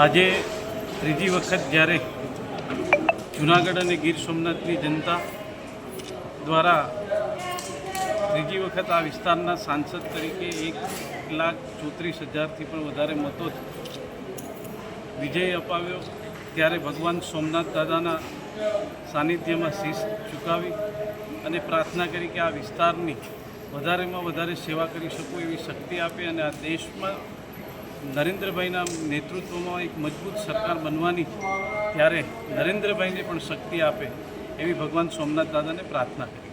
આજે ત્રીજી વખત જ્યારે જુનાગઢ અને ગીર સોમનાથની જનતા દ્વારા ત્રીજી વખત આ વિસ્તારના સાંસદ તરીકે એક લાખ ચોત્રીસ હજારથી પણ વધારે મતો વિજય અપાવ્યો. ત્યારે ભગવાન સોમનાથ દાદાના સાનિધ્યમાં શીશ ચૂકાવી અને પ્રાર્થના કરી કે આ વિસ્તારની વધારેમાં વધારે સેવા કરી શકું એવી શક્તિ આપે અને આ દેશમાં નરેન્દ્રભાઈના નેતૃત્વમાં એક મજબૂત સરકાર બનવાની ત્યારે નરેન્દ્રભાઈને પણ શક્તિ આપે એવી ભગવાન સોમનાથ દાદાને પ્રાર્થના કરી.